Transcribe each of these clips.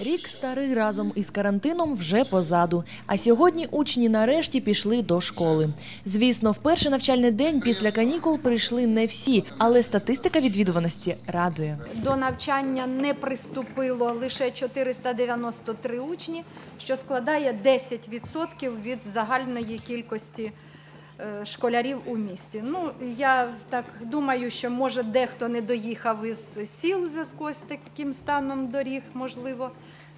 Рік старий разом із карантином вже позаду. А сьогодні учні нарешті пішли до школи. Звісно, в перший навчальний день після канікул прийшли не всі, але статистика відвідуваності радує. До навчання не приступило лише 493 учні, що складає 10% від загальної кількості школярів у місті. Ну, я так думаю, що може дехто не доїхав із сіл у зв'язку з таким станом доріг, можливо.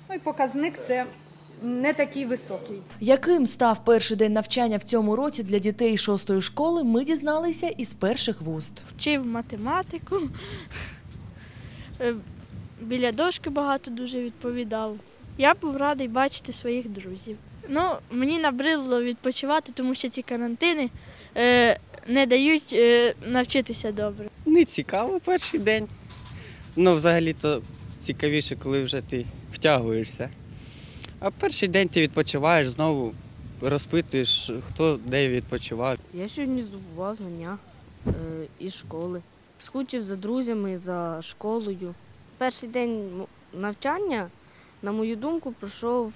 Ну і показник це не такий високий. Яким став перший день навчання в цьому році для дітей шостої школи, ми дізналися із перших вуст. вчив математику. Е, Біля дошки багато дуже відповідав. Я був радий бачити своїх друзів. Ну, мені набридло відпочивати, тому що ці карантини е, не дають е, навчитися добре. Не цікаво перший день. Ну, взагалі-то цікавіше, коли вже ти втягуєшся. А перший день ти відпочиваєш, знову розпитуєш, хто де відпочивав. Я сьогодні здобував знання е, із школи. Скучив за друзями, за школою. Перший день навчання, на мою думку, пройшов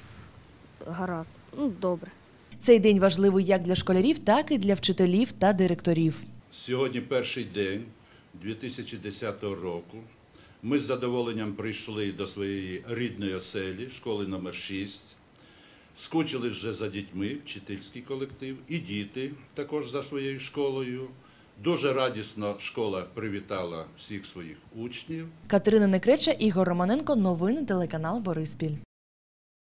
гаразд. Ну, добре. Цей день важливий як для школярів, так і для вчителів та директорів. Сьогодні перший день 2010 року. Ми з задоволенням прийшли до своєї рідної оселі, школи номер 6. Скучили вже за дітьми, вчительський колектив, і діти також за своєю школою. Дуже радісно школа привітала всіх своїх учнів. Катерина Некреча, Ігор Романенко. Новини телеканал Бориспіль.